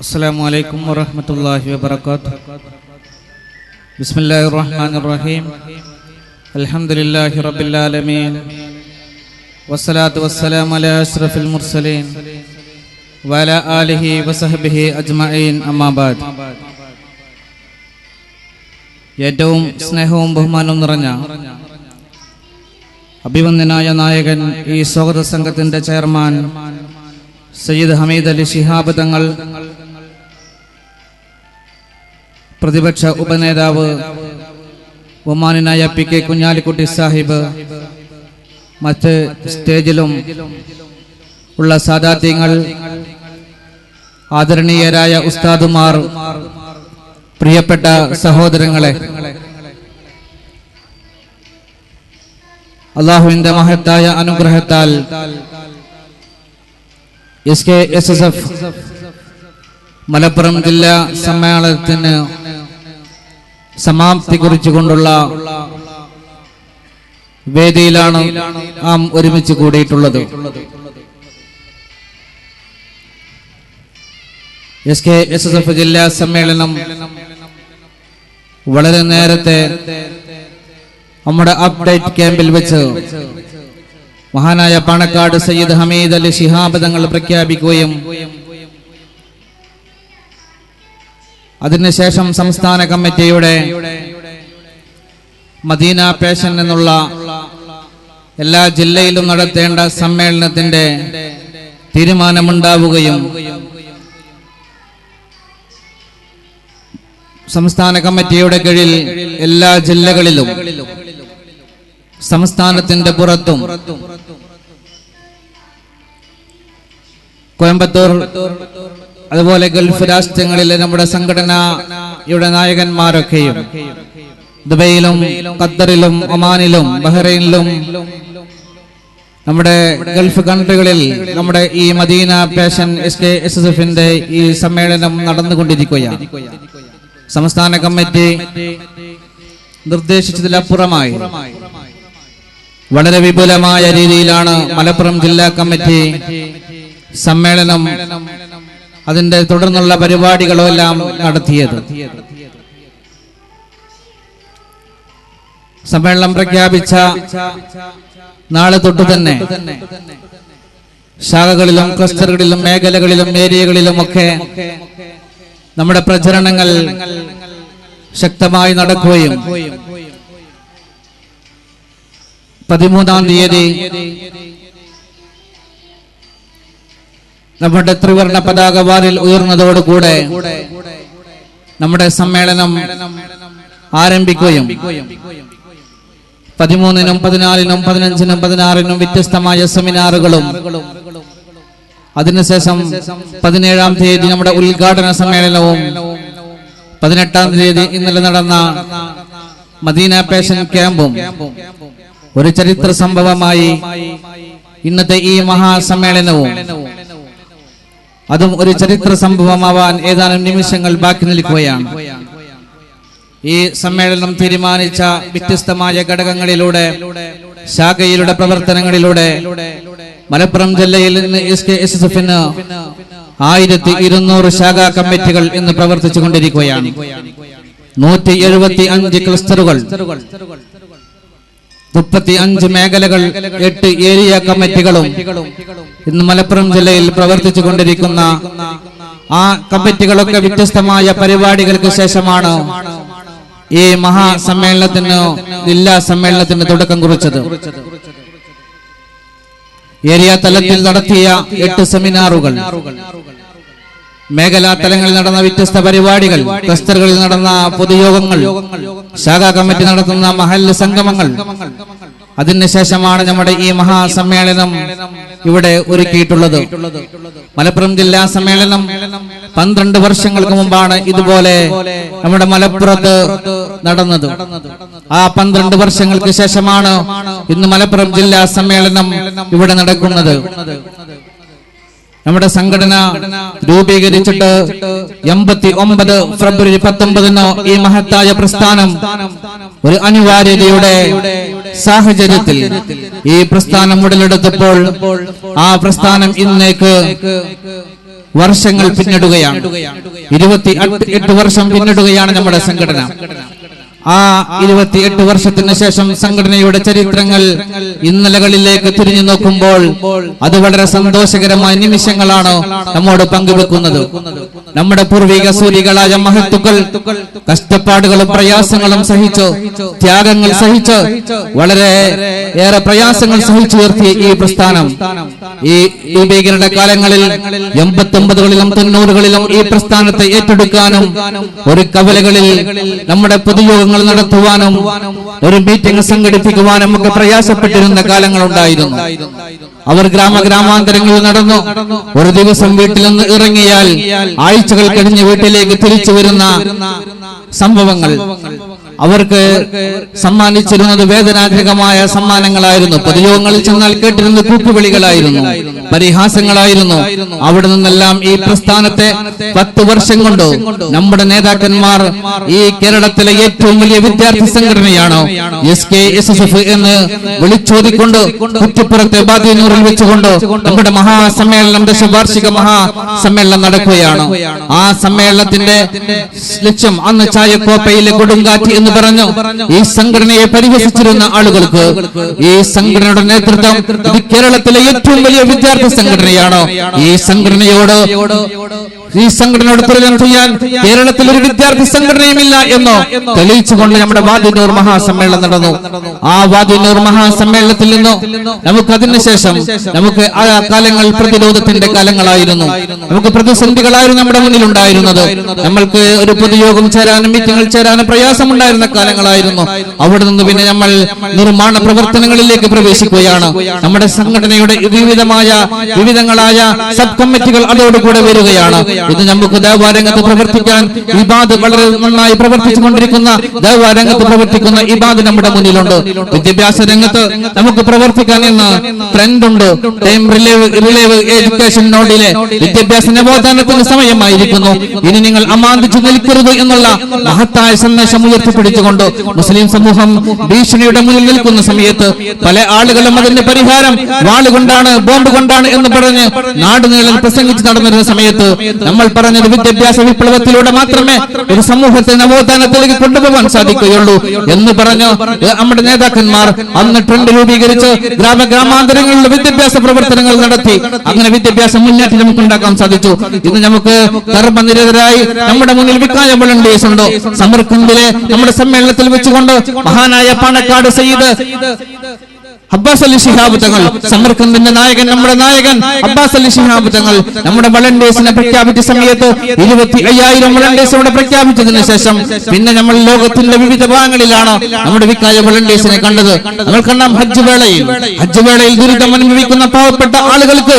السلام عليكم ورحمة الله وبركاته بسم الله الرحمن الرحيم الحمد لله رب العالمين والصلاة والسلام على أشرف المرسلين وعلى آله وصحبه أجمعين أما بعد ഏറ്റവും സ്നേഹവും ബഹുമാനവും നിറഞ്ഞ അഭിവന്ദനായ നായകൻ ഈ സ്വാഗത സംഘത്തിന്റെ ചെയർമാൻ സയ്യിദ് ഹമീദ് അലി ശിഹാബ് തങ്ങൾ പ്രതിപക്ഷ ഉപനേതാവ് ബഹുമാനായ പി കെ കുഞ്ഞാലിക്കുട്ടി സാഹിബ് മറ്റ് സ്റ്റേജിലും ഉള്ള സാദാത്യങ്ങൾ ആദരണീയരായ ഉസ്താദുമാർ പ്രിയപ്പെട്ട സഹോദരങ്ങളെ അള്ളാഹുവിന്റെ മഹത്തായ അനുഗ്രഹത്താൽ S K S S F Malappuram ജില്ലാ സമ്മേളനത്തിന് സമാപ്തി കുറിച്ചുകൊണ്ടുള്ള വേദിയിലാണ് നാം ഒരുമിച്ച് കൂടിയിട്ടുള്ളത്. S K S S F ജില്ലാ സമ്മേളനം വളരെ നേരത്തെ നമ്മുടെ അപ്ഡേറ്റ് ക്യാമ്പിൽ വെച്ച് മഹാനായ പാണക്കാട് സയ്യിദ് ഹമീദ് അലി ശിഹാബ് തങ്ങൾ പ്രഖ്യാപിക്കുകയും അതിനുശേഷം സംസ്ഥാന കമ്മിറ്റിയുടെ മദീന പേഷൻ എന്നുള്ള എല്ലാ ജില്ലയിലും നടത്തേണ്ട സമ്മേളനത്തിന്റെ തീരുമാനമുണ്ടാവുകയും സംസ്ഥാന കമ്മിറ്റിയുടെ കീഴിൽ എല്ലാ ജില്ലകളിലും സംസ്ഥാനത്തിന്റെ പുറത്തും കോയമ്പത്തൂർ അതുപോലെ ഗൾഫ് രാഷ്ട്രങ്ങളിലെ നമ്മുടെ സംഘടനയുടെ നായകന്മാരൊക്കെയും ദുബൈയിലും ഖത്തറിലും ഒമാനിലും ബഹ്റൈനിലും നമ്മുടെ ഗൾഫ് കൺട്രികളിൽ നമ്മുടെ ഈ മദീന പേഷൻ എസ് കെ എസ് എസ് എഫിന്റെ ഈ സമ്മേളനം നടന്നുകൊണ്ടിരിക്കുകയാണ്. സംസ്ഥാന കമ്മിറ്റി നിർദ്ദേശിച്ചതിലപ്പുറമായി വളരെ വിപുലമായ രീതിയിലാണ് മലപ്പുറം ജില്ലാ കമ്മിറ്റി സമ്മേളനം അതിന്റെ തുടർന്നുള്ള പരിപാടികളോ എല്ലാം നടത്തിയത്. സമ്മേളനം പ്രഖ്യാപിച്ച നാളെ തൊട്ട് തന്നെ ശാഖകളിലും ക്ലസ്റ്ററുകളിലും മേഖലകളിലും ഏരിയകളിലും ഒക്കെ നമ്മുടെ പ്രചരണങ്ങൾ ശക്തമായി നടക്കുകയും പതിമൂന്നാം തീയതി നമ്മുടെ ത്രിവർണ പതാക വാരിൽ ഉയർന്നതോടുകൂടെ നമ്മുടെ സമ്മേളനം ആരംഭിക്കുകയും പതിമൂന്നിനും പതിനാലിനും പതിനഞ്ചിനും പതിനാറിനും വ്യത്യസ്തമായ സെമിനാറുകളും അതിനുശേഷം പതിനേഴാം തീയതി നമ്മുടെ ഉദ്ഘാടന സമ്മേളനവും പതിനെട്ടാം തീയതി ഇന്നലെ നടന്ന മദീന പേഷൻ ക്യാമ്പും ഒരു ചരിത്ര സംഭവമായി ഇന്നത്തെ ഈ മഹാസമ്മേളനവും അതും ഒരു ചരിത്ര സംഭവമാവാൻ ഏതാനും നിമിഷങ്ങൾ ബാക്കി നിൽക്കുകയാണ്. ഈ സമ്മേളനം തീരുമാനിച്ച വ്യത്യസ്തമായ ഘടകങ്ങളിലൂടെ ശാഖയിലൂടെ പ്രവർത്തനങ്ങളിലൂടെ മലപ്പുറം ജില്ലയിൽ നിന്ന് എസ് കെ എസ് എസ് എഫിന് ആയിരത്തി ഇരുന്നൂറ് ശാഖാ കമ്മിറ്റികൾ ഇന്ന് പ്രവർത്തിച്ചു കൊണ്ടിരിക്കുകയാണ് നൂറ്റി എഴുപത്തി അഞ്ച് ക്ലസ്റ്ററുകൾ. മുപ്പത്തി അഞ്ച് മേഖലകൾ എട്ട് ഏരിയ കമ്മിറ്റികളും ഇന്ന് മലപ്പുറം ജില്ലയിൽ പ്രവർത്തിച്ചു കൊണ്ടിരിക്കുന്ന ആ കമ്മിറ്റികളൊക്കെ വ്യത്യസ്തമായ പരിപാടികൾക്ക് ശേഷമാണ് ഈ മഹാസമ്മേളനത്തിന് ജില്ലാ സമ്മേളനത്തിന് തുടക്കം കുറിച്ചത്. ഏരിയ തലത്തിൽ നടത്തിയ എട്ട് സെമിനാറുകൾ. മേഖലാ തലങ്ങളിൽ നടന്ന വ്യത്യസ്ത പരിപാടികൾ ക്ലസ്റ്ററുകളിൽ നടന്ന പൊതുയോഗങ്ങൾ ശാഖാ കമ്മിറ്റി നടത്തുന്ന മഹല്ല് സംഗമങ്ങൾ. അതിനുശേഷമാണ് നമ്മുടെ ഈ മഹാസമ്മേളനം ഇവിടെ ഒരുക്കിയിട്ടുള്ളത്. മലപ്പുറം ജില്ലാ സമ്മേളനം പന്ത്രണ്ട് വർഷങ്ങൾക്ക് മുമ്പാണ് ഇതുപോലെ നമ്മുടെ മലപ്പുറത്ത് നടന്നത്. ആ പന്ത്രണ്ട് വർഷങ്ങൾക്ക് ശേഷമാണ് ഇന്ന് മലപ്പുറം ജില്ലാ സമ്മേളനം ഇവിടെ നടക്കുന്നത്. നമ്മുടെ സംഘടന രൂപീകരിച്ചിട്ട് എൺപത്തി ഒമ്പത് ഫെബ്രുവരി പത്തൊമ്പതിന് ഈ മഹത്തായ പ്രസ്ഥാനം ഒരു അനിവാര്യതയുടെ സാഹചര്യത്തിൽ ഈ പ്രസ്ഥാനം ഉടലെടുത്തപ്പോൾ ആ പ്രസ്ഥാനം ഇന്നേക്ക് വർഷങ്ങൾ പിന്നിടുകയാണ്. ഇരുപത്തി എട്ട് വർഷം പിന്നിടുകയാണ് നമ്മുടെ സംഘടന. ആ ഇരുപത്തിയെട്ട് വർഷത്തിന് ശേഷം സംഘടനയുടെ ചരിത്രങ്ങൾ ഇന്നലകളിലേക്ക് തിരിഞ്ഞു നോക്കുമ്പോൾ അത് വളരെ സന്തോഷകരമായ നിമിഷങ്ങളാണ് നമ്മോട് പങ്കുവെക്കുന്നത്. നമ്മുടെ പൂർവിക സൂര്യകളായ മഹത്തുക്കൾ കഷ്ടപ്പാടുകളും പ്രയാസങ്ങളും സഹിച്ചു ത്യാഗങ്ങൾ സഹിച്ച് വളരെ ഏറെ പ്രയാസങ്ങൾ സഹിച്ചു ഉയർത്തിയ ഈ പ്രസ്ഥാനം. ഈ രൂപീകരണ കാലങ്ങളിൽ എൺപത്തി ഒമ്പതുകളിലും തൊണ്ണൂറുകളിലും ഈ പ്രസ്ഥാനത്തെ ഏറ്റെടുക്കാനും ഒരു കവലകളിൽ നമ്മുടെ പൊതുയോഗങ്ങൾ നടത്തുവാനും ഒരു മീറ്റിംഗ് സംഘടിപ്പിക്കുവാനും ഒക്കെ പ്രയാസപ്പെട്ടിരുന്ന കാലങ്ങളുണ്ടായിരുന്നു. അവർ ഗ്രാമ ഗ്രാമാന്തരങ്ങളിൽ നടന്നു. ഒരു ദിവസം വീട്ടിൽ നിന്ന് ഇറങ്ങിയാൽ ആഴ്ചകൾ കഴിഞ്ഞ് വീട്ടിലേക്ക് തിരിച്ചു വരുന്ന സംഭവങ്ങൾ. അവർക്ക് സമ്മാനിച്ചിരുന്നത് വേദനാജനകമായ സമ്മാനങ്ങളായിരുന്നു. പൊതുയോഗങ്ങളിൽ ചെന്നാൽ കേട്ടിരുന്ന കൂപ്പുവിളികളായിരുന്നു. പരിഹാസങ്ങളായിരുന്നു. അവിടെ നിന്നെല്ലാം ഈ പ്രസ്ഥാനത്തെ പത്ത് വർഷം കൊണ്ട് നമ്മുടെ നേതാക്കന്മാർ ഈ കേരളത്തിലെ ഏറ്റവും വലിയ വിദ്യാർത്ഥി സംഘടനയാണോ S K S S F എന്ന് വിളിച്ചോതിക്കൊണ്ട് കുറ്റിപ്പുറത്തെ ബാധ്യനൂറിൽ വെച്ചുകൊണ്ട് നമ്മുടെ മഹാസമ്മേളനം ദശവാർഷിക മഹാസമ്മേളനം നടക്കുകയാണ്. ആ സമ്മേളനത്തിന്റെ ലക്ഷ്യം അന്ന് ചായക്കോപ്പയിലെ കൊടുങ്കാറ്റ് എന്ന് പറഞ്ഞു. ഈ സംഘടനയെ പരിഹസിച്ചിരുന്ന ആളുകൾക്ക് ഈ സംഘടനയുടെ നേതൃത്വം കേരളത്തിലെ ഏറ്റവും വലിയ വിദ്യാർത്ഥി സംഘടനയാണോ. ഈ സംഘടനയോട് ഈ സംഘടനയോട് തുലനം ചെയ്യാൻ കേരളത്തിൽ ഒരു വിദ്യാർത്ഥി സംഘടനയുമില്ല എന്ന് തെളിയിച്ചുകൊണ്ട് നമ്മുടെ വാദിനൂർ മഹാസമ്മേളനം നടന്നു. ആ വാദിനൂർ മഹാസമ്മേളനത്തിൽ നിന്നും നമുക്ക് അതിനുശേഷം നമുക്ക് ആ കാലങ്ങൾ പ്രതിരോധത്തിന്റെ കാലങ്ങളായിരുന്നു. നമുക്ക് പ്രതിസന്ധികളായിരുന്നു നമ്മുടെ മുന്നിൽ ഉണ്ടായിരുന്നത് നമ്മൾക്ക് ഒരു പൊതുയോഗം ചേരാനും മീറ്റിംഗിൽ ചേരാനും പ്രയാസമുണ്ടായിരുന്ന കാലങ്ങളായിരുന്നു. അവിടെ നിന്ന് പിന്നെ നമ്മൾ നിർമ്മാണ പ്രവർത്തനങ്ങളിലേക്ക് പ്രവേശിക്കുകയാണ്. നമ്മുടെ സംഘടനയുടെ വിവിധമായ വിവിധങ്ങളായ സബ് കമ്മിറ്റികൾ അതോടുകൂടെ വരികയാണ്. ഇത് നമുക്ക് ദേവാരംഗത്ത് പ്രവർത്തിക്കാൻ ഇബാദ് വളരെ നന്നായി പ്രവർത്തിച്ചു കൊണ്ടിരിക്കുന്ന ദേവാരംഗത്ത് പ്രവർത്തിക്കുന്ന ഇബാദ് നമ്മുടെ മുന്നിലുണ്ട്. വിദ്യാഭ്യാസ രംഗത്ത് നമുക്ക് പ്രവർത്തിക്കാൻ എന്ന ട്രെൻഡ് ഉണ്ട്. ടൈം റിലേവ് റിലേവ് എഡ്യൂക്കേഷൻ നോഡിലെ വിദ്യാഭ്യാസ നവോത്ഥാനത്തിന് സമയമായിരിക്കുന്നു. ഇനി നിങ്ങൾ അമാന്തിച്ചു നിൽക്കരുത് എന്നുള്ള മഹത്തായ സന്ദേശം ഉയർത്തിപ്പിടിച്ചുകൊണ്ട് മുസ്ലിം സമൂഹം ഭീഷണിയുടെ മുന്നിൽ നിൽക്കുന്ന സമയത്ത് പല ആളുകളും അതിന്റെ പരിഹാരം വാളുകൊണ്ടാണ് ബോംബ് കൊണ്ടാണ് എന്ന് പറഞ്ഞ് നാടുനീളം പ്രസംഗിച്ച് നടന്നിരുന്ന സമയത്ത് നമ്മൾ പറഞ്ഞത് വിദ്യാഭ്യാസ വിപ്ലവത്തിലൂടെ മാത്രമേ ഒരു സമൂഹത്തെ നവോത്ഥാനത്തിലേക്ക് കൊണ്ടുപോകാൻ സാധിക്കുകയുള്ളൂ എന്ന് പറഞ്ഞു നമ്മുടെ നേതാക്കന്മാർ അന്ന് ട്രെൻഡ് രൂപീകരിച്ച് ഗ്രാമ ഗ്രാമാന്തരങ്ങളിൽ വിദ്യാഭ്യാസ പ്രവർത്തനങ്ങൾ നടത്തി. അങ്ങനെ വിദ്യാഭ്യാസ മുന്നേറ്റം നമുക്ക് ഉണ്ടാക്കാൻ സാധിച്ചു. ഇന്ന് നമുക്ക് കർമ്മനിരതരായി നമ്മുടെ മുന്നിൽ വിക്കായ വോളണ്ടിയേഴ്സ് ഉണ്ട്. നമ്മുടെ സമ്മേളനത്തിൽ വെച്ചുകൊണ്ട് മഹാനായ പാണക്കാട് സയ്യിദ് അബ്ബാസ് അലി ശിഹാബ് തങ്ങൾ സമർക്കന്ദിന്റെ നായകൻ നമ്മുടെ നായകൻ. അബ്ബാസ് അലി ശിഹാബ് തങ്ങൾ നമ്മുടെ വളണ്ടേഴ്സിനെ പ്രഖ്യാപിച്ച സമയത്ത് ഇരുപത്തി അയ്യായിരം വളണ്ടിയേഴ്സിനോട് പ്രഖ്യാപിച്ചതിന് ശേഷം പിന്നെ നമ്മൾ ലോകത്തിന്റെ വിവിധ ഭാഗങ്ങളിലാണ് നമ്മുടെ വിക്കായ വളണ്ടേഴ്സിനെ കണ്ടത്. നമ്മൾ കണ്ടാം ഹജ്ജ് വേളയിൽ. ഹജ്ജ് വേളയിൽ. ദുരിതം അനുഭവിക്കുന്ന പാവപ്പെട്ട ആളുകൾക്ക്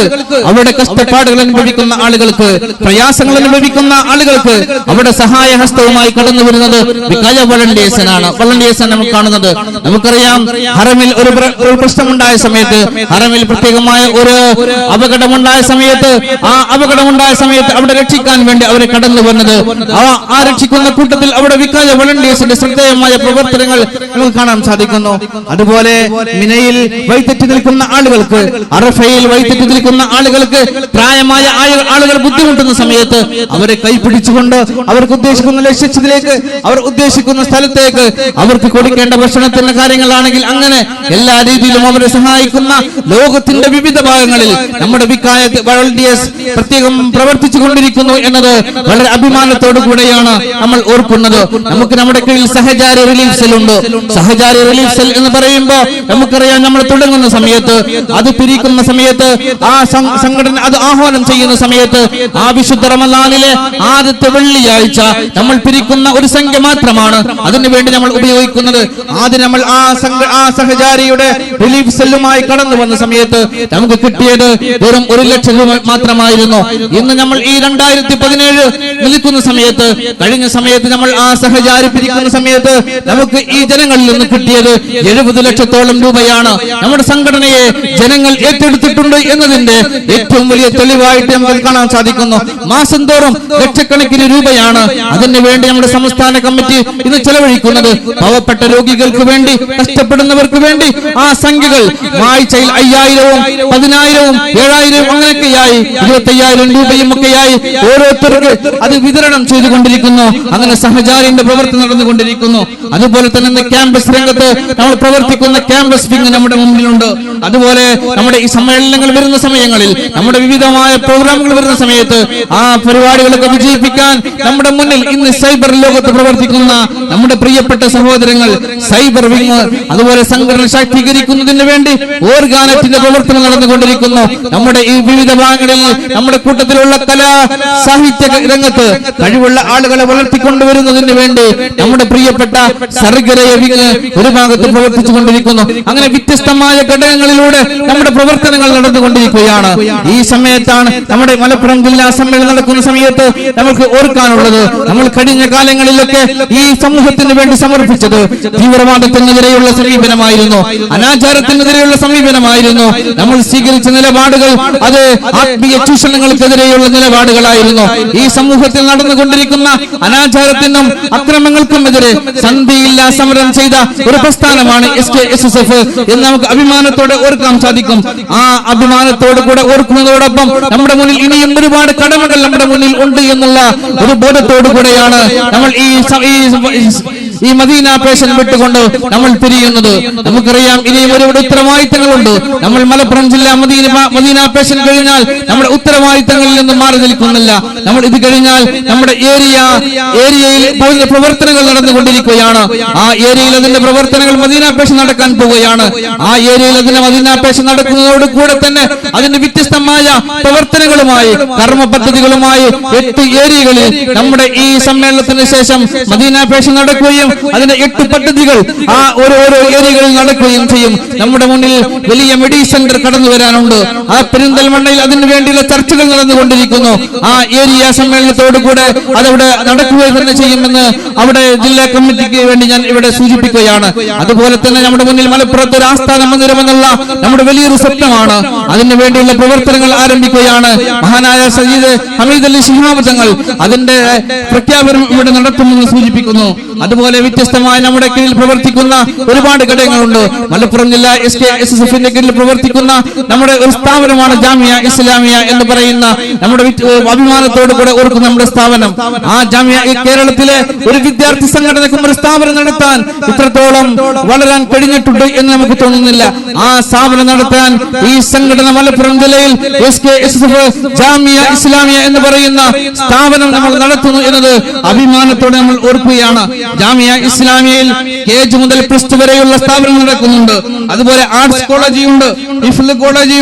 അവരുടെ കഷ്ടപ്പാടുകൾ അനുഭവിക്കുന്ന ആളുകൾക്ക് പ്രയാസങ്ങൾ അനുഭവിക്കുന്ന ആളുകൾക്ക് അവരുടെ സഹായ ഹസ്തവുമായി കടന്നു വരുന്നത് വിക്കായ വളണ്ടേഴ്സിനാണ് വളണ്ടിയേഴ്സ് നമുക്ക് കാണുന്നത്. നമുക്കറിയാം ഹറമിൽ ഒരു പ്രശ്നമുണ്ടായ സമയത്ത് ഹറമിൽ പ്രത്യേകമായ ഒരു അപകടമുണ്ടായ സമയത്ത് ആ അപകടമുണ്ടായ സമയത്ത് അവിടെ രക്ഷിക്കാൻ വേണ്ടി അവരെ കടന്നു വന്നത്. ആ രക്ഷിക്കുന്ന കൂട്ടത്തിൽ അവിടെ വിക്കാജ വളണ്ടിയേഴ്സിന്റെ ശ്രദ്ധേയമായ പ്രവർത്തനങ്ങൾ നമുക്ക് കാണാൻ സാധിക്കുന്നു. അതുപോലെ മിനയിൽ വൈതെറ്റി നിൽക്കുന്ന ആളുകൾക്ക് അറഫയിൽ വൈതെറ്റി നിൽക്കുന്ന ആളുകൾക്ക് പ്രായമായ ആളുകൾ ബുദ്ധിമുട്ടുന്ന സമയത്ത് അവരെ കൈപിടിച്ചുകൊണ്ട് അവർക്ക് ഉദ്ദേശിക്കുന്ന ലക്ഷ്യത്തിലേക്ക് അവർ ഉദ്ദേശിക്കുന്ന സ്ഥലത്തേക്ക് അവർക്ക് കൊടുക്കേണ്ട ഭക്ഷണത്തിന്റെ കാര്യങ്ങളാണെങ്കിൽ അങ്ങനെ എല്ലാ രീതിയിലും അവരെ സഹായിക്കുന്ന ലോകത്തിന്റെ വിവിധ ഭാഗങ്ങളിൽ നമ്മുടെ വിക്കായ വളണ്ടിയേഴ്സ് പ്രത്യേകം പ്രവർത്തിച്ചു കൊണ്ടിരിക്കുന്നു എന്നത് വളരെ അഭിമാനത്തോടു കൂടെയാണ് നമ്മൾ ഓർക്കുന്നത്. നമുക്ക് നമ്മുടെ കീഴിൽ സഹചാരി റിലീഫ് സെൽ ഉണ്ട്. സഹചാരി റിലീഫ് സെൽ എന്ന് പറയുമ്പോൾ നമുക്കറിയാം നമ്മൾ തുടങ്ങുന്ന സമയത്ത് അത് പിരിക്കുന്ന സമയത്ത് ആ സംഘടന അത് ആഹ്വാനം ചെയ്യുന്ന സമയത്ത് ആ വിശുദ്ധ റമലാനിലെ ആദ്യത്തെ വെള്ളിയാഴ്ച നമ്മൾ പിരിക്കുന്ന ഒരു സംഖ്യ മാത്രമാണ്. അതിനുവേണ്ടി നമ്മൾ ഉപയോഗിക്കുന്നത് ആദ്യം നമ്മൾ ആ സഹചാരിയുടെ റിലീഫ് സെല്ലുമായി കടന്നു വന്ന സമയത്ത് നമുക്ക് കിട്ടിയത് വെറും ഒരു ലക്ഷം രൂപ മാത്രമായിരുന്നു. ഇന്ന് നമ്മൾ ഈ രണ്ടായിരത്തി പതിനേഴ് നിൽക്കുന്ന സമയത്ത് കഴിഞ്ഞ സമയത്ത് നമ്മൾ ആ സഹചാരി പിരിക്കുന്ന സമയത്ത് നമുക്ക് ഈ ജനങ്ങളിൽ നിന്ന് കിട്ടിയത് എഴുപത് ലക്ഷത്തോളം രൂപയാണ്. നമ്മുടെ സംഘടനയെ ജനങ്ങൾ ഏറ്റെടുത്തിട്ടുണ്ട് എന്നതിന്റെ ഏറ്റവും വലിയ തെളിവായിട്ട് നമുക്ക് കാണാൻ സാധിക്കുന്നു. മാസം തോറും ലക്ഷക്കണക്കിന് രൂപയാണ് അതിനു വേണ്ടി നമ്മുടെ സംസ്ഥാന കമ്മിറ്റി ഇന്ന് ചെലവഴിക്കുന്നത്. പാവപ്പെട്ട രോഗികൾക്ക് വേണ്ടി കഷ്ടപ്പെടുന്നവർക്ക് വേണ്ടി ആ സംഖ്യകൾ ആഴ്ചയിൽ അയ്യായിരവും പതിനായിരവും ഏഴായിരവും അങ്ങനെയൊക്കെയായി ഇരുപത്തയ്യായിരം രൂപയും ഒക്കെയായി ഓരോരുത്തർക്ക് അത് വിതരണം ചെയ്തുകൊണ്ടിരിക്കുന്നു. അങ്ങനെ സഹചാരിന്റെ പ്രവൃത്തി നടന്നുകൊണ്ടിരിക്കുന്നു. അതുപോലെ തന്നെ ക്യാമ്പസ് രംഗത്ത് നമ്മൾ പ്രവർത്തിക്കുന്ന ക്യാമ്പസ് വിങ് നമ്മുടെ മുമ്പിലുണ്ട്. അതുപോലെ നമ്മുടെ ഈ സമ്മേളനങ്ങൾ വരുന്ന സമയങ്ങളിൽ നമ്മുടെ വിവിധമായ പ്രോഗ്രാമുകൾ വരുന്ന സമയത്ത് ആ പരിപാടികളൊക്കെ വിജയിപ്പിക്കാൻ നമ്മുടെ മുന്നിൽ ഇന്ന് സൈബർ ലോകത്ത് പ്രവർത്തിക്കുന്ന നമ്മുടെ പ്രിയപ്പെട്ട സഹോദരങ്ങൾ സൈബർ വിങ് അതുപോലെ സംഘടന ശാക്തീകരിക്കുന്നതിന് വേണ്ടി ഓർഗാനത്തിന്റെ പ്രവർത്തനം നടന്നുകൊണ്ടിരിക്കുന്നു. നമ്മുടെ ഈ വിവിധ ഭാഗങ്ങളിൽ നമ്മുടെ കൂട്ടത്തിലുള്ള കലാ സാഹിത്യ രംഗത്ത് കഴിവുള്ള ആളുകളെ വളർത്തിക്കൊണ്ടുവരുന്നതിന് വേണ്ടി നമ്മുടെ പ്രിയപ്പെട്ട സർഗരയവിങ് ഒരു ഭാഗത്ത് പ്രവർത്തിച്ചു കൊണ്ടിരിക്കുന്നു അങ്ങനെ വ്യത്യസ്തമായ ഘടകങ്ങളിലൂടെ നമ്മുടെ പ്രവർത്തനങ്ങൾ നടന്നുകൊണ്ടിരിക്കുകയാണ്. ഈ സമയത്താണ് നമ്മുടെ മലപ്പുറം ജില്ലാ സമ്മേളനം നടക്കുന്ന സമയത്ത് നമുക്ക് ഓർക്കാനുള്ളത്. നമ്മൾ കഴിഞ്ഞ കാലങ്ങളിലൊക്കെ ഈ സമൂഹത്തിന് വേണ്ടി സമർപ്പിച്ചത് തീവ്രവാദത്തിനെതിരെയുള്ള സമീപനമായിരുന്നു. അനാചാരത്തിനെതിരെയുള്ള സമീപനമായിരുന്നു. നമ്മൾ സ്വീകരിച്ച നിലപാടുകൾ അത് ആത്മീയ ചൂഷണങ്ങൾക്കെതിരെയുള്ള നിലപാടുകളായിരുന്നു. ഈ സമൂഹത്തിൽ നടന്നുകൊണ്ടിരിക്കുന്ന അനാചാരത്തിനും അക്രമങ്ങൾക്കും എതിരെ സന്ധിയില്ലാ സമരം ചെയ്ത ഒരു പ്രസ്ഥാനമാണ് S K S S F. എന്ന് നമുക്ക് അഭിമാനത്തോടെ ഓർക്കാൻ സാധിക്കും. ആ അഭിമാനത്തോട് കൂടെ ഓർക്കുന്നതോടൊപ്പം നമ്മുടെ മുന്നിൽ ഇനിയും ഒരുപാട് കടമകൾ നമ്മുടെ മുന്നിൽ ഉണ്ട് എന്നുള്ള ഒരു ബോധത്തോടു കൂടെയാണ് നമ്മൾ ഈ ഈ മദീന പേഷൻ വിട്ടുകൊണ്ട് നമ്മൾ തിരിയുന്നത്. നമുക്കറിയാം ഇനിയും ഒരുപാട് ഉത്തരവാദിത്തങ്ങളുണ്ട്. നമ്മൾ മലപ്പുറം ജില്ല മദീന മദീന പേഷൻ കഴിഞ്ഞാൽ നമ്മുടെ ഉത്തരവാദിത്തങ്ങളിൽ നിന്ന് മാറി നിൽക്കുന്നില്ല. നമ്മൾ ഇത് കഴിഞ്ഞാൽ നമ്മുടെ ഏരിയ ഏരിയയിൽ പ്രവർത്തനങ്ങൾ നടന്നുകൊണ്ടിരിക്കുകയാണ്. ആ ഏരിയയിൽ അതിന്റെ പ്രവർത്തനങ്ങൾ മദീന പേഷൻ നടക്കാൻ പോവുകയാണ്. ആ ഏരിയയിൽ അതിന്റെ മദീന പേഷൻ നടക്കുന്നതോട് കൂടെ തന്നെ അതിന്റെ വ്യത്യസ്തമായ പ്രവർത്തനങ്ങളുമായി കർമ്മ പദ്ധതികളുമായി എട്ട് ഏരിയകളിൽ നമ്മുടെ ഈ സമ്മേളനത്തിന് ശേഷം മദീന പേഷൻ നടക്കുകയും അതിന്റെ എട്ട് പദ്ധതികൾ ആ ഓരോരോ ഏരിയകളിൽ നടക്കുകയും ചെയ്യും. നമ്മുടെ മുന്നിൽ വലിയ മെഡി സെന്റർ കടന്നു വരാനുണ്ട്. ആ പെരിന്തൽമണ്ണയിൽ അതിനു വേണ്ടിയുള്ള ചർച്ചകൾ നടന്നുകൊണ്ടിരിക്കുന്നു. ആ ഏരിയ സമ്മേളനത്തോടു കൂടെ അതവിടെ നടക്കുക തന്നെ ചെയ്യുമെന്ന് അവിടെ ജില്ലാ കമ്മിറ്റിക്ക് വേണ്ടി ഞാൻ ഇവിടെ സൂചിപ്പിക്കുകയാണ്. അതുപോലെ തന്നെ നമ്മുടെ മുന്നിൽ മലപ്പുറത്ത് ഒരു ആസ്ഥാന മന്ദിരമെന്നുള്ള നമ്മുടെ വലിയൊരു സ്വപ്നമാണ്. അതിനു വേണ്ടിയുള്ള പ്രവർത്തനങ്ങൾ ആരംഭിക്കുകയാണ്. മഹാനായ സജീദ് ഹമീദ് അലി ശിഹാബ് തങ്ങൾ അതിന്റെ പ്രഖ്യാപനം ഇവിടെ നടത്തുമെന്ന് സൂചിപ്പിക്കുന്നു. അതുപോലെ വ്യത്യസ്തമായ നമ്മുടെ കീഴിൽ പ്രവർത്തിക്കുന്ന ഒരുപാട് ഘടകങ്ങളുണ്ട്. മലപ്പുറം ജില്ല എസ് കെ എസ് എസ് എഫിന്റെ കീഴിൽ പ്രവർത്തിക്കുന്ന നമ്മുടെ ഒരു സ്ഥാപനമാണ് ജാമിയ ഇസ്ലാമിയ എന്ന് പറയുന്ന നമ്മുടെ അഭിമാനത്തോടു കൂടെ ഓർക്കുന്ന നമ്മുടെ സ്ഥാപനം. ആ ജാമിയ കേരളത്തിലെ ഒരു വിദ്യാർത്ഥി സംഘടനക്കും ഒരു സ്ഥാപനം നടത്താൻ ഇത്രത്തോളം വളരാൻ കഴിഞ്ഞിട്ടുണ്ട് എന്ന് നമുക്ക് തോന്നുന്നില്ല. ആ സ്ഥാപനം നടത്താൻ ഈ സംഘടന മലപ്പുറം ജില്ലയിൽ S K S F Jamia Islamia എന്ന് പറയുന്ന സ്ഥാപനം നമ്മൾ നടത്തുന്നു എന്നത് അഭിമാനത്തോടെ നമ്മൾ ഓർക്കുകയാണ്. ജാമിയ ഇസ്ലാമിയയിൽ കെ ജി മുതൽ പ്ലസ് ടു വരെയുള്ള സ്ഥാപനം നടക്കുന്നുണ്ട്. അതുപോലെ ആർട്സ് കോളേജ് ഉണ്ട് ഇഫ്ല്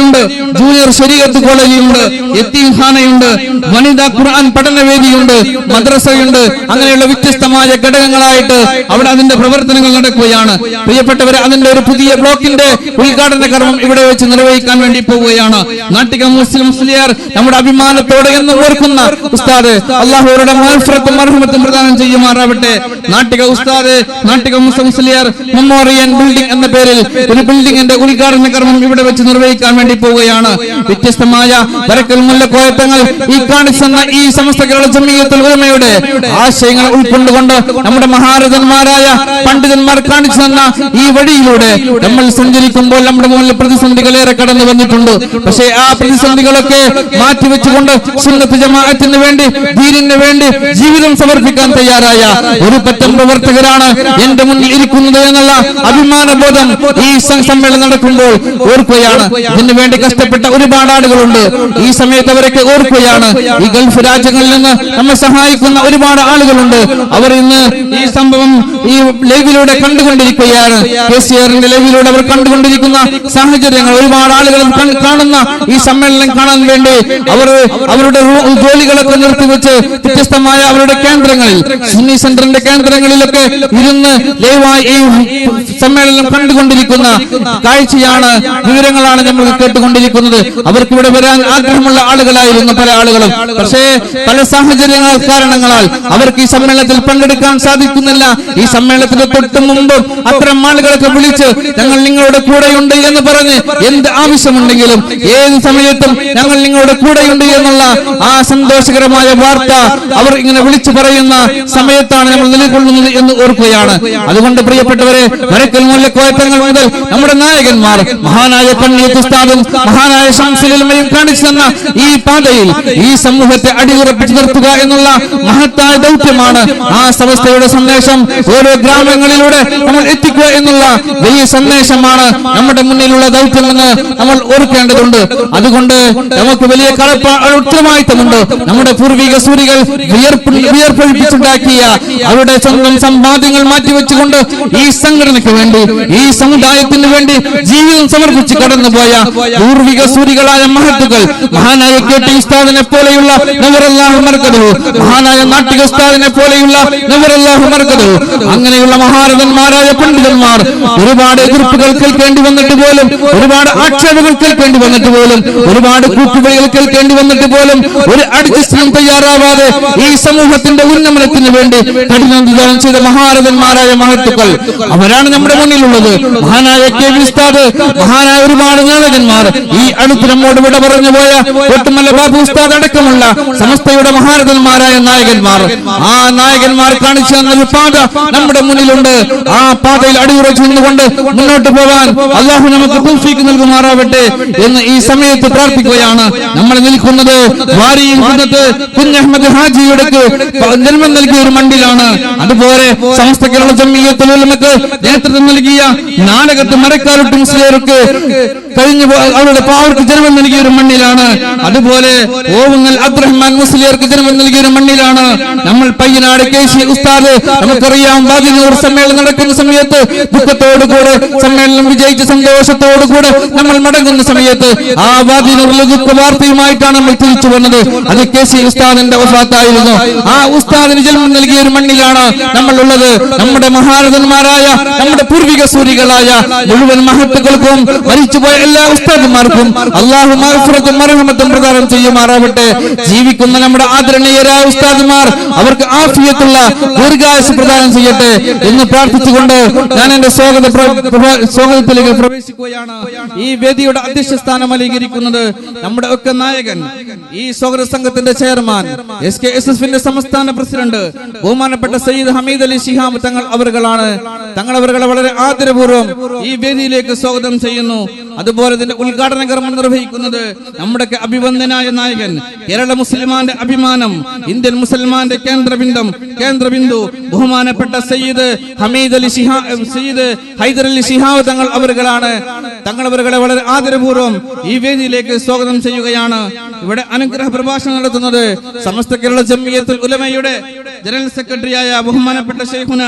ഉണ്ട് ജൂനിയർ ശരീരത്ത് കോളേജ് ഉണ്ട് യത്തീംഖാനയുണ്ട് വനിതാ ഖുർആൻ പഠനവേദിയുണ്ട് മദ്രസയുണ്ട് അങ്ങനെയുള്ള വ്യത്യസ്തമായ ഘടകങ്ങളായിട്ട് അവിടെ അതിന്റെ പ്രവർത്തനങ്ങൾ നടക്കുകയാണ്. പ്രിയപ്പെട്ടവരെ അതിന്റെ ഒരു പുതിയ ബ്ലോക്കിന്റെ ഉദ്ഘാടന കർമ്മം ഇവിടെ വെച്ച് നിർവഹിക്കാൻ വേണ്ടി പോവുകയാണ്. നാട്ടിക മുസ്ലിം മുസ്ലിയാർ നമ്മുടെ അഭിമാനത്തോടെ എന്ന് ഓർക്കുന്ന ഉസ്താദ് അള്ളാഹുരുടെ മാൽഫറത്തും മർഹമത്തും പ്രദാനം ചെയ്യുമാറാവട്ടെ. നാട്ടിക ഉസ്താദ് നാട്ടിക മുസ്ലിയർ മെമ്മോറിയൽ ബിൽഡിംഗ് എന്ന പേരിൽ ഒരു ബിൽഡിംഗിന്റെ ഉദ്ഘാടന കർമ്മം ഇവിടെ വെച്ച് നിർവഹിക്കാൻ വേണ്ടി പോവുകയാണ്. വ്യത്യസ്തമായ വരക്കൽ മുല്ലക്കോയത്തങ്ങൾ ഈ കാണിച്ചെന്ന ഈ സമസ്ത കേരള ജമീയത്തുൽ ഉലമയുടെ ആശയങ്ങൾ ഉൾക്കൊണ്ടുകൊണ്ട് നമ്മുടെ മഹാരഥന്മാരായ പണ്ഡിതന്മാർ കാണിച്ചു തന്ന ഈ വഴിയിലൂടെ നമ്മൾ സഞ്ചരിക്കുമ്പോൾ നമ്മുടെ മുന്നിൽ പ്രതിസന്ധികളേറെ കടന്നു വന്നിട്ടുണ്ട്. പക്ഷേ ആ പ്രതിസന്ധികളൊക്കെ മാറ്റിവെച്ചുകൊണ്ട് സുന്നത്ത് ജമാഅത്തിന് വേണ്ടി ധീരന് വേണ്ടി ജീവിതം സമർപ്പിക്കാൻ തയ്യാറായ ഒരു പറ്റം പ്രവർത്തകരാണ് എന്റെ മുന്നിൽ ഇരിക്കുന്നത് എന്നുള്ള അഭിമാന ബോധം ഈ സമ്മേളനം നടക്കുമ്പോൾ ഓർക്കുകയാണ്. ഇതിനു വേണ്ടി കഷ്ടപ്പെട്ട ഒരുപാട് ആളുകളുണ്ട്. ഈ സമയത്ത് അവരൊക്കെ ഓർക്കുകയാണ്. ഈ ഗൾഫ് രാജ്യങ്ങളിൽ നിന്ന് നമ്മെ സഹായിക്കുന്ന ഒരുപാട് ആളുകളുണ്ട്. അവർ ഇന്ന് ഈ സംഭവം ഈ ലൈവിലൂടെ കണ്ടുകൊണ്ടിരിക്കുകയാണ്. കെ സി ആറിന്റെ ലൈവിലൂടെ അവർ കണ്ടുകൊണ്ടിരിക്കുന്ന സാഹചര്യങ്ങൾ ഒരുപാട് ആളുകൾ കാണുന്ന ഈ സമ്മേളനം കാണാൻ വേണ്ടി അവർ അവരുടെ ജോലികളൊക്കെ നിർത്തിവെച്ച് വ്യത്യസ്തമായ അവരുടെ കേന്ദ്രങ്ങളിൽ സുന്നി സെന്ററിന്റെ കേന്ദ്രങ്ങളിലൊക്കെ ഇരുന്ന് ലൈവായി ഈ സമ്മേളനം കണ്ടുകൊണ്ടിരിക്കുന്ന കാഴ്ചയാണ് വിവരങ്ങളാണ് നമ്മൾ കേട്ടുകൊണ്ടിരിക്കുന്നത്. അവർക്ക് ഇവിടെ വരാൻ ആഗ്രഹമുള്ള ആളുകളായിരുന്നു പല ആളുകളും. പക്ഷേ പല സാഹചര്യങ്ങൾ കാരണങ്ങളാൽ അവർക്ക് ഈ സമ്മേളനത്തിൽ പങ്കെടുക്കാൻ സാധിക്കുന്നില്ല. ഈ സമ്മേളനത്തിന് തൊട്ട് മുമ്പ് അത്തരം ആളുകളൊക്കെ വിളിച്ച് ഞങ്ങൾ നിങ്ങളുടെ കൂടെയുണ്ട് എന്ന് പറഞ്ഞ് എന്ത് ആവശ്യമുണ്ടെങ്കിലും ഏത് സമയത്തും ഞങ്ങൾ നിങ്ങളുടെ കൂടെയുണ്ട് എന്നുള്ള ആ സന്തോഷകരമായ വാർത്ത അവർ ഇങ്ങനെ വിളിച്ചു പറയുന്ന സമയത്താണ് നമ്മൾ നിലകൊള്ളുന്നത് എന്ന് ഓർക്കുകയാണ്. അതുകൊണ്ട് പ്രിയപ്പെട്ടവരെ വരക്കൽ മുല്ലക്കോയപ്പങ്ങൾ മുതൽ നമ്മുടെ നായകന്മാർ മഹാനായ പണ്ണിയും മഹാനായ ഷംസുലമയും കാണിച്ചു തന്ന ഈ പാതയിൽ ഈ സമൂഹത്തെ അടിയുറപ്പിച്ചു നിർത്തുക എന്നുള്ള മഹത്തായ ദൗത്യമാണ് ആ സമസ്തയുടെ സന്ദേശം. ഓരോ ഗ്രാമങ്ങളിലൂടെ നമ്മൾ എത്തിക്കുക എന്നുള്ള വലിയ സന്ദേശമാണ് നമ്മുടെ മുന്നിലുള്ള ദൗത്യമെന്ന് നമ്മൾ ഓർക്കേണ്ടതുണ്ട്. അതുകൊണ്ട് നമുക്ക് വലിയ കളപ്പ ഉത്തരവാദിത്തമുണ്ട്. നമ്മുടെ പൂർവിക സൂരികൾ വിയർപ്പ് വിയർപ്പൊഴിപ്പിച്ചുണ്ടാക്കിയ അവരുടെ സ്വന്തം സമ്പാദ്യങ്ങൾ മാറ്റിവെച്ചുകൊണ്ട് ഈ സംഘടനയ്ക്ക് വേണ്ടി ഈ സമുദായത്തിന് വേണ്ടി ജീവിതം സമർപ്പിച്ച് കടന്നുപോയ പൂർവിക സൂരികളായ മഹത്തുകൾ മഹാനായ കെ ടി ഉസ്താദിനെ പോലെയുള്ള മഹാനായ നാട്ടിക ഉസ്താദിനെ പോലെയുള്ള അങ്ങനെയുള്ള മഹാരഥന്മാരായ പണ്ഡിതന്മാർ ഒരുപാട് എതിർപ്പുകൾ കേൾക്കേണ്ടി വന്നിട്ട് പോലും ഒരുപാട് ആക്ഷേപങ്ങൾ കേൾക്കേണ്ടി വന്നിട്ട് പോലും ഒരുപാട് കൂട്ടുപടികൾ കേൾക്കേണ്ടി വന്നിട്ട് പോലും ഒരു അഡ്ജസ്റ്റ്മെന്റ് തയ്യാറാവാതെ ഈ സമൂഹത്തിന്റെ ഉന്നമനത്തിന് വേണ്ടി കഠിനാധ്വാനം ചെയ്ത മഹാരഥന്മാരായ മഹത്തുക്കൾ. അവരാണ് നമ്മുടെ മുന്നിലുള്ളത്. മഹാനായ കെ ഉസ്താദ് മഹാനായ ഒരുപാട് നാടകന്മാർ. ഈ അടുത്ത് നമ്മോട് വിട പറഞ്ഞു പോയ ഒട്ടുമല്ല ബാബു ഉസ്താദ് അടക്കമുള്ള സമസ്തയുടെ മഹാരഥന്മാരായ നായകന്മാർ. ആ നായകന്മാർ കാണിച്ചു തന്ന ഒരു പാത നമ്മുടെ മുന്നിലുണ്ട്. ആ പാതയിൽ അടിയുറച്ചു നിന്നുകൊണ്ട് മുന്നോട്ട് പോകാൻ അള്ളാഹു നമുക്ക് തൗഫീക്ക് നൽകുമാറാവട്ടെ എന്ന് ഈ സമയത്ത് പ്രാർത്ഥിക്കുകയാണ് നമ്മൾ നിൽക്കുന്നത് കുന്നത്ത് കുഞ്ഞഹമ്മദ് ഹാജിയുടെ ജന്മം നൽകിയ ഒരു മണ്ടിലാണ് അതുപോലെ സമസ്ത കേരള ജമ്മിയത്തുലമക്ക് നേതൃത്വം നൽകിയ നാടകത്ത് മരക്കാരുട്ട് മുസ്ലിയർക്ക് കഴിഞ്ഞ അവരുടെ പാവർക്ക് ജന്മം നൽകിയ ഒരു മണ്ണിലാണ്. അതുപോലെ ഓവുങ്ങൽ അബ്ദുറഹ്മാൻ മുസ്ലിയർക്ക് ജന്മം നൽകിയ ഒരു മണ്ണിലാണ്. നമ്മൾ പയ്യനാട് കെ സി ഉസ്താദ് നമുക്കറിയാം വാദിനൂർ സമ്മേളനം നടക്കുന്ന സമയത്ത് ദുഃഖത്തോടുകൂടെ സമ്മേളനം വിജയിച്ച സന്തോഷത്തോടുകൂടെ നമ്മൾ മടങ്ങുന്ന സമയത്ത് ആ വാദിനൂറിലെ ദുഃഖ വാർത്തയുമായിട്ടാണ് നമ്മൾ തിരിച്ചു വന്നത്. അത് കെ സി ഉസ്താദിന്റെ വഫാത്തായിരുന്നു. ആ ഉസ്താദിന് ജന്മം നൽകിയ ഒരു മണ്ണിലാണ് നമ്മൾ ഉള്ളത് നമ്മുടെ മഹാരഥന്മാരായ നമ്മുടെ പൂർവിക സൂരികളായ മുഴുവൻ മഹത്തുക്കൾക്കും മരിച്ചുപോയ എല്ലാ ഉസ്താദന്മാർക്കും അള്ളാഹു മഹഫുറത്തും മരണമത്തും പ്രദാനം ചെയ്യുമാറാവട്ടെ. ജീവിക്കുന്ന നമ്മുടെ ആദരണീയരായ ഉസ്താദുമാർ അവർക്ക് ആഫിയത്തുള്ള ദീർഘായുസ് പ്രദാനം ചെയ്യട്ടെ എന്ന് പ്രാർത്ഥിച്ചുകൊണ്ട് ഞാൻ എന്റെ സ്വാഗത സ്വാഗതത്തിലേക്ക് പ്രവേശിക്കുകയാണ്. ഈ വേദിയുടെ അധ്യക്ഷ സ്ഥാനം അലങ്കരിക്കുന്നത് നമ്മുടെ ഒക്കെ നായകൻ ഈ സ്വാഗത സംഘത്തിന്റെ chairman S K S S സംസ്ഥാന പ്രസിഡന്റ് ബഹുമാനപ്പെട്ട സയ്യിദ് ഹമീദ് അലി ശിഹാബ് തങ്ങൾ അവരുകളാണ്. തങ്ങൾ അവരുകളെ വളരെ ആദരപൂർവം ഈ വേദിയിലേക്ക് സ്വാഗതം ചെയ്യുന്നു. അതുപോലെ തന്നെ ഉദ്ഘാടന കർമ്മം നിർവഹിക്കുന്നത് നമ്മുടെ അഭിവന്ദനായ നായകൻ കേരള മുസ്ലിമാന്റെ അഭിമാനം ഇന്ത്യൻ മുസൽമാന്റെ കേന്ദ്രബിന്ദം കേന്ദ്രബിന്ദു ബഹുമാനപ്പെട്ട സയ്യിദ് ഹമീദ് അലി ശിഹാ സയ്യിദ് ഹൈദർ അലി ശിഹാബ് തങ്ങൾ അവരുകളാണ്. തങ്ങൾ അവരുകളെ വളരെ ആദരപൂർവം ഈ വേദിയിലേക്ക് സ്വാഗതം ചെയ്യുകയാണ്. ഇവിടെ അനുഗ്രഹ പ്രഭാഷണം നടത്തുന്നത് സമസ്ത കേരള ജമ്മിയത്തുൽ ഉലമയുടെ ജനറൽ സെക്രട്ടറിയായ ബഹുമാനപ്പെട്ട ഷെയ്ഖുന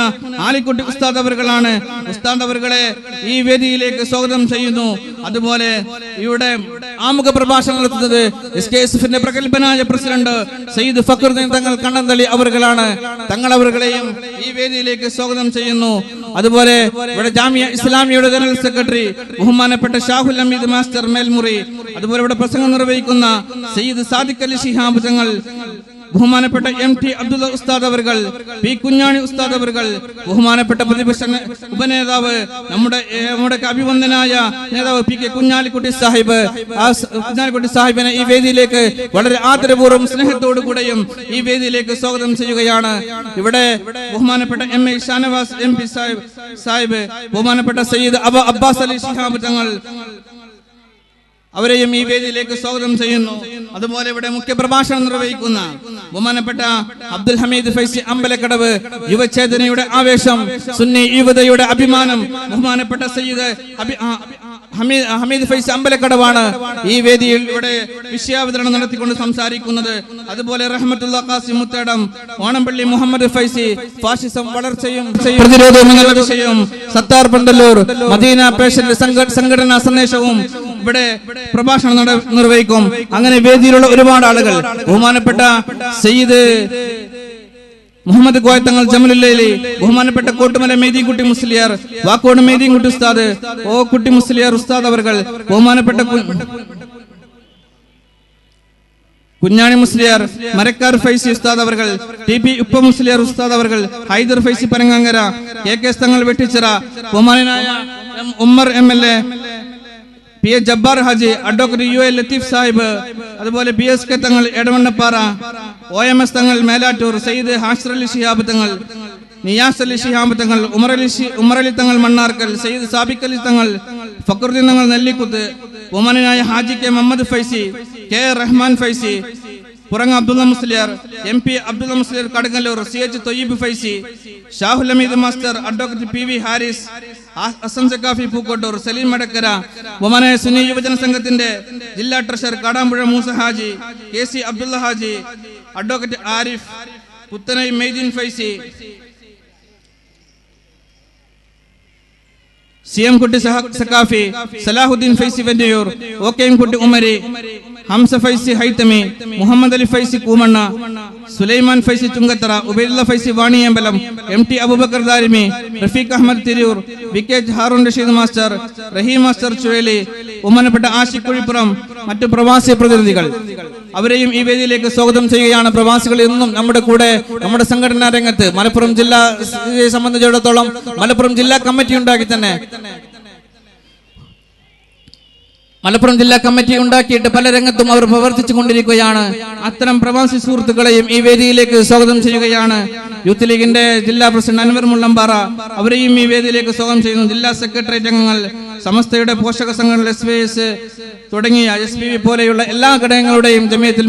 ആലിക്കുട്ടി ഉസ്താദ് അവറുകളാണ്. ഉസ്താദ് അവറുകളെ ഈ വേദിയിലേക്ക് സ്വാഗതം ചെയ്യുന്നു. അതുപോലെ ഇവിടെ ആമുഖ പ്രഭാഷണം നടത്തുന്നത് എസ് കെ എസ് എഫിന്റെ പ്രഗത്ഭനായ പ്രസിഡന്റ് സയ്യിദ് ഫക്രുദ്ദീൻ തങ്ങൾ കണ്ണന്തളി അവറുകളാണ്. തങ്ങൾ ഈ വേദിയിലേക്ക് സ്വാഗതം ചെയ്യുന്നു. അതുപോലെ ഇവിടെ ജാമിയ ഇസ്ലാമിയുടെ ജനറൽ സെക്രട്ടറി ബഹുമാനപ്പെട്ട ഷാഹുൽ അമീദ് മാസ്റ്റർ മേൽമുറി. അതുപോലെ ഇവിടെ പ്രസംഗം നിർവഹിക്കുന്ന സയ്യിദ് സാദിഖ് അലി ഷിഹാബ് തങ്ങൾ ബഹുമാനപ്പെട്ട എം ടി അബ്ദുള്ള ഉസ്താദ് അവർകൾ പി കുഞ്ഞാണി ഉസ്താദ് അവർകൾ ബഹുമാനപ്പെട്ട പ്രതിപക്ഷ ഉപനേതാവ് നമ്മുടെ നമ്മുടെ അഭിവന്ദനായ നേതാവ് പി കെ കുഞ്ഞാലിക്കുട്ടി സാഹിബ്. ആ കുഞ്ഞാലിക്കുട്ടി സാഹിബിനെ ഈ വേദിയിലേക്ക് വളരെ ആദരപൂർവം സ്നേഹത്തോടു കൂടെയും ഈ വേദിയിലേക്ക് സ്വാഗതം ചെയ്യുകയാണ്. ഇവിടെ ബഹുമാനപ്പെട്ട M A Shanavas M P Sahib Sahib ബഹുമാനപ്പെട്ട സയ്യിദ് അബ അബ്ബാസ് അലി ശിഹാബ് തങ്ങൾ അവരെയും ഈ വേദിയിലേക്ക് സ്വാഗതം ചെയ്യുന്നു. അതുപോലെ ഇവിടെ മുഖ്യ പ്രഭാഷണം നിർവഹിക്കുന്ന ബഹുമാനപ്പെട്ട അബ്ദുൽ ഹമീദ് ഫൈസി അമ്പലക്കടവ് യുവചേതനയുടെ ആവേശം സുന്നി യുവതയുടെ അഭിമാനം ബഹുമാനപ്പെട്ട സയ്യിദ് ഹമീദ് ഹമീദ് ഫൈസി അമ്പലക്കടവാണ് ഈ വേദിയിൽ ഇവിടെ വിഷയാവതരണം നടത്തിക്കൊണ്ട് സംസാരിക്കുന്നത്. അതുപോലെ റഹ്മത്തുള്ള മുത്തേടം ഓണംപള്ളി മുഹമ്മദ് ഫൈസി ഫാഷിസം വളർച്ചയും പ്രതിരോധവും എന്നുള്ള വിഷയവും സത്താർ പണ്ടല്ലൂർ മദീന പേഷ്യന്റ് സംഘടനാ സന്ദേശവും ഇവിടെ പ്രഭാഷണം നിർവഹിക്കും. അങ്ങനെ വേദിയിലുള്ള ഒരുപാട് ആളുകൾ. ബഹുമാനപ്പെട്ട സയ്യിദ് മുഹമ്മദ് കോയത്തങ്ങൾ ജമലുല്ലയിലെ ബഹുമാനപ്പെട്ട കോട്ടുമല മെയ്തീൻകുട്ടി മുസ്ലിയാർ വാക്കോട് മെയ്തീൻകുട്ടി ഉസ്താദ് ഓ കുട്ടി മുസ്ലിയാർ ഉസ്താദ് അവർ ബഹുമാനപ്പെട്ട കുഞ്ഞാണി മുസ്ലിയാർ മരക്കാർ ഫൈസി ഉസ്താദ് അവർ ടി പി ഉപ്പ മുസ്ലിയാർ ഉസ്താദ് അവർ ഹൈദർ ഫൈസി പരങ്ങാങ്കര കെ കെ തങ്ങൾ വെട്ടിച്ചിറ ബഹുമാനായ Ummer M L A P A Jabbar Haji advocate U A Latheef Sahib അതുപോലെ ബി എസ് കെ തങ്ങൾ എടവണ്ണപ്പാറ ഒ എം എസ് തങ്ങൾ മേലാറ്റൂർ സയ്യിദ് ഹാഷർ അലി ഷിഹാബ് തങ്ങൾ നിയാസ് അലി ഷിഹാബ് തങ്ങൾ ഉമർ അലി തങ്ങൾ മണ്ണാർക്കൽ Sayyid Sabik Ali Thangal Fakhruddin Thangal Nellikuth ഉമനായ Haji K Muhammad Faizy K Rahman Faizy Puranga Abdulla Musliyar M P Abdulla Musliyar Kadangallur C H Thoyyib Faizy Shahul Hameed master advocate P V Haris Hasan Saqafi Pookkottur Saleem Madakkara ഒമനായ Sunni യുവജന സംഘത്തിന്റെ ജില്ലാ treasurer Kadampuzha Moosa Haji K C Abdulla Haji advocate Arif Puthanai Maideen Faizy C M Kutty Saqafi Salahuddin Faizy Vennayur O K M Kutty Umari Hamza Faizy Haithami Muhammad Ali Faizy Koomanna Sulaiman Faizy Chungathara Ubaidulla Faizy Vaniyambalam M T Aboobacker Darimi Rafeeq Ahmed Tirur V K Haroon Rasheed master Raheem master Chuzhali ഉമ്മനപ്പെട്ട Ashiq Kuzhippuram മറ്റു പ്രവാസി പ്രതിനിധികൾ. അവരെയും ഈ വേദിയിലേക്ക് സ്വാഗതം ചെയ്യുകയാണ് പ്രവാസികൾ എന്നും നമ്മുടെ കൂടെ നമ്മുടെ സംഘടനാ രംഗത്ത്. മലപ്പുറം ജില്ലാ സംബന്ധിച്ചിടത്തോളം മലപ്പുറം ജില്ലാ കമ്മിറ്റി ഉണ്ടാക്കി തന്നെ. മലപ്പുറം ജില്ലാ കമ്മിറ്റി ഉണ്ടാക്കിയിട്ട് പല രംഗത്തും അവർ പ്രവർത്തിച്ചു കൊണ്ടിരിക്കുകയാണ്. അത്തരം പ്രവാസി സുഹൃത്തുക്കളെയും ഈ വേദിയിലേക്ക് സ്വാഗതം ചെയ്യുകയാണ്. യൂത്ത് ലീഗിന്റെ ജില്ലാ പ്രസിഡന്റ് അൻവർ മുള്ളമ്പാറ അവരെയും ഈ വേദിയിലേക്ക് സ്വാഗതം ചെയ്യുന്നു. ജില്ലാ സെക്രട്ടേറിയറ്റ് അംഗങ്ങൾ സമസ്തയുടെ പോഷക സംഘടന എസ് വി എസ് തുടങ്ങിയ എസ് പി പോലെയുള്ള എല്ലാ ഘടകങ്ങളുടെയും ജമിയത്തിൽ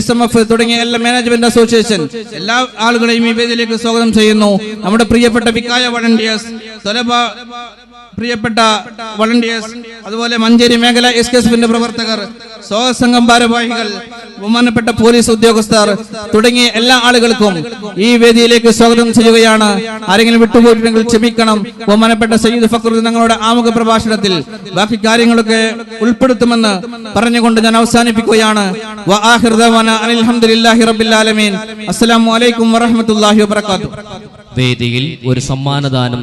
എസ് എം എഫ് തുടങ്ങിയ എല്ലാ മാനേജ്മെന്റ് അസോസിയേഷൻ എല്ലാ ആളുകളെയും ഈ വേദിയിലേക്ക് സ്വാഗതം ചെയ്യുന്നു. നമ്മുടെ പ്രിയപ്പെട്ട വിക്കായ വളണ്ടിയേഴ്സ് പ്രിയപ്പെട്ട വളണ്ടിയേഴ്സ് അതുപോലെ മഞ്ചേരി മേഖല എസ് കെ എസ് പ്രവർത്തകർ സ്വസംഘം സംഘം ഭാരവാഹികൾ ബഹുമാനപ്പെട്ട പോലീസ് ഉദ്യോഗസ്ഥർ തുടങ്ങിയ എല്ലാ ആളുകൾക്കും ഈ വേദിയിലേക്ക് സ്വാഗതം ചെയ്യുകയാണ്. ആരെങ്കിലും വിട്ടുപോയിട്ടുണ്ടെങ്കിൽ ക്ഷമിക്കണം. ബഹുമാനപ്പെട്ട സയ്യിദ് ഫക്രുദ്ദീൻ തങ്ങളുടെ ആമുഖ പ്രഭാഷണത്തിൽ ബാക്കി കാര്യങ്ങളൊക്കെ ഉൾപ്പെടുത്തുമെന്ന് പറഞ്ഞുകൊണ്ട് ഞാൻ അവസാനിപ്പിക്കുകയാണ്. അസ്സലാമു അലൈക്കും വറഹ്മത്തുള്ളാഹി വേദിയിൽ ഒരു സമ്മാനദാനം